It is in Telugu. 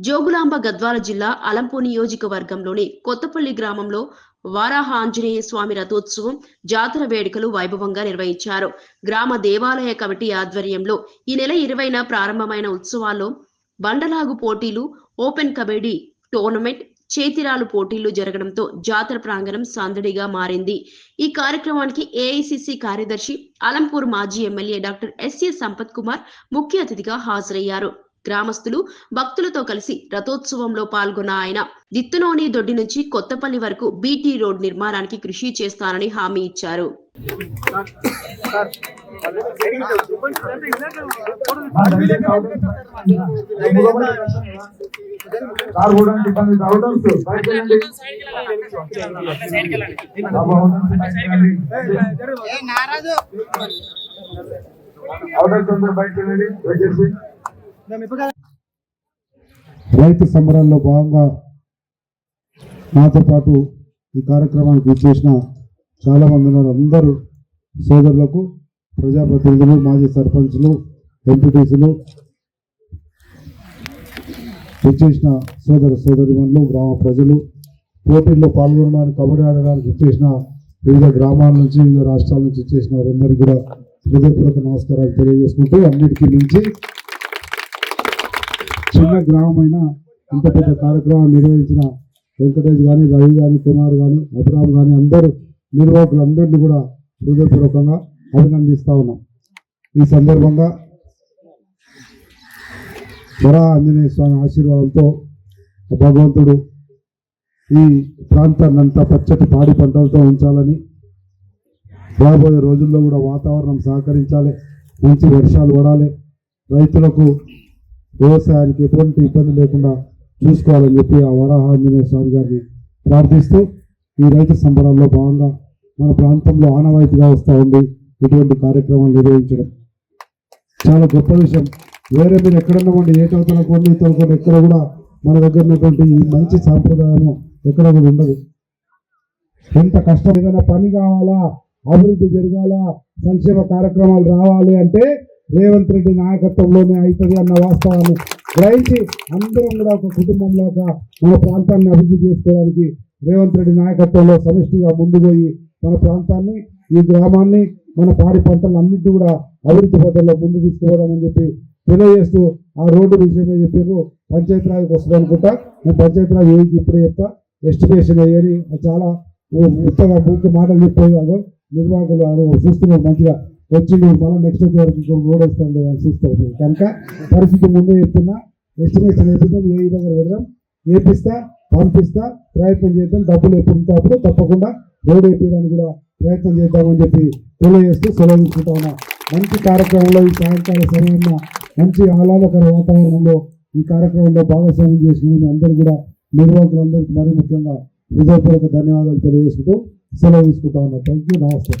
జోగులాంబ గద్వాల జిల్లా అలంపూర్ నియోజకవర్గంలోని కొత్తపల్లి గ్రామంలో వారాహ ఆంజనేయ స్వామి రథోత్సవం జాతర వేడుకలు వైభవంగా నిర్వహించారు. గ్రామ దేవాలయ కమిటీ ఆధ్వర్యంలో ఈ నెల ఇరవైన ప్రారంభమైన ఉత్సవాల్లో బండలాగు పోటీలు ఓపెన్ కబడ్డీ టోర్నమెంట్ చేతిరాలు పోటీలు జరగడంతో జాతర ప్రాంగణం సందడిగా మారింది. ఈ కార్యక్రమానికి ఏఐసిసి కార్యదర్శి అలంపూర్ మాజీ MLA doctor SA Sampath Kumar ముఖ్య అతిథిగా హాజరయ్యారు. గ్రామస్తులు భక్తులతో కలిసి రథోత్సవంలో పాల్గొన్న ఆయన దిత్తునోని దొడ్డి నుంచి కొత్తపల్లి వరకు బీటీ రోడ్ నిర్మాణానికి కృషి చేస్తానని హామీ ఇచ్చారు. అవుటర్స్ అందరూ బయటకు వెళ్ళండి దయచేసి రైతు సంబరాల్లో భాగంగా నాతో పాటు ఈ కార్యక్రమానికి విచ్చేసిన చాలా మంది ఉన్నారు. అందరూ సోదరులకు ప్రజాప్రతినిధులు మాజీ సర్పంచ్లు ఎంపీటీసీలు విచ్చేసిన సోదర సోదరిమణులు గ్రామ ప్రజలు పోటీల్లో పాల్గొనడానికి కబడ్డీ ఆడడానికి వచ్చేసిన వివిధ గ్రామాల నుంచి వివిధ రాష్ట్రాల నుంచి వచ్చేసిన వారందరికీ కూడా హృదయపూర్వక నమస్కారాలు తెలియజేసుకుంటూ అన్నిటికీ మించి చిన్న గ్రామమైన ఇంత పెద్ద కార్యక్రమం నిర్వహించిన వెంకటేష్ కానీ రవి కానీ కుమార్ కానీ అభిరామ్ కానీ అందరూ నిర్వాహకులందరినీ కూడా హృదయపూర్వకంగా అభినందిస్తా ఉన్నాం. ఈ సందర్భంగా వరా ఆంజనేయ స్వామి ఆశీర్వాదంతో భగవంతుడు ఈ ప్రాంతాన్ని అంతా పచ్చటి పాడి పంటలతో ఉంచాలని రాబోయే రోజుల్లో కూడా వాతావరణం సహకరించాలి మంచి వర్షాలు పడాలి రైతులకు వ్యవసాయానికి ఎటువంటి ఇబ్బంది లేకుండా చూసుకోవాలని చెప్పి ఆ వరాహాంజనేయ స్వామి గారిని ప్రార్థిస్తూ ఈ రైతు సంబరాల్లో భాగంగా మన ప్రాంతంలో ఆనవాయితీగా వస్తూ ఉంది. ఇటువంటి కార్యక్రమాలు నిర్వహించడం చాలా గొప్ప విషయం. వేరే మీరు ఎక్కడన్నా ఉండి ఏ చదువుతున్న కొన్ని చదువుతున్న ఎక్కడ కూడా మన దగ్గర ఉన్నటువంటి ఈ మంచి సాంప్రదాయము ఎక్కడ కూడా ఉండదు. ఎంత కష్టం ఏదైనా పని కావాలా అభివృద్ధి జరగాల సంక్షేమ కార్యక్రమాలు రావాలి అంటే రేవంత్ రెడ్డి నాయకత్వంలోనే అవుతుంది అన్న వాస్తవాన్ని గ్రహించి అందరం కూడా ఒక కుటుంబంలాగా మన ప్రాంతాన్ని అభివృద్ధి చేసుకోవడానికి రేవంత్ రెడ్డి నాయకత్వంలో సమిష్టిగా ముందు పోయి మన ప్రాంతాన్ని ఈ గ్రామాన్ని మన పాడి పంటలన్నింటినీ కూడా అభివృద్ధి పథంలో ముందు తీసుకుపోదామని అని చెప్పి తెలియజేస్తూ ఆ రోడ్డు విషయమే చెప్పారు పంచాయతీరాజ్కి వస్తుంది అనుకుంటా. నేను పంచాయతీరాజ్ ఏది ఇప్పుడే చెప్తా. ఎస్టిమేషన్ అయ్యని అది చాలా ఉత్తగా ముఖ్య మాటలు చెప్పేవాళ్ళు నిర్వాహకులు చూస్తున్నారు మంచిగా. వచ్చి మళ్ళీ నెక్స్ట్ వచ్చే వరకు ఇంకో రోడ్ వస్తాం లేదా అని చూస్తూ కనుక పరిస్థితి ముందే చెప్తున్నా ఎస్టిమేషన్ వేపిద్దాం ఏ విధంగా పెడదాం వేపిస్తా పంపిస్తా ప్రయత్నం చేద్దాం డబ్బులు ఎప్పుడు అప్పుడు తప్పకుండా రోడ్ వేపించడానికి కూడా ప్రయత్నం చేద్దామని చెప్పి తెలియజేస్తూ సెలవుకుంటా తీసుకుంటా ఉన్నా. మంచి కార్యక్రమంలో ఈ సాయంకాల సమయంలో మంచి ఆహ్లాదకర వాతావరణంలో ఈ కార్యక్రమంలో భాగస్వామ్యం చేసిన అందరూ కూడా నిర్వాహకులందరికీ మరీ ముఖ్యంగా హృదయపూర్వక ధన్యవాదాలు తెలియజేసుకుంటూ సెలవు తీసుకుంటా ఉన్నా. థ్యాంక్ యూ నమస్తే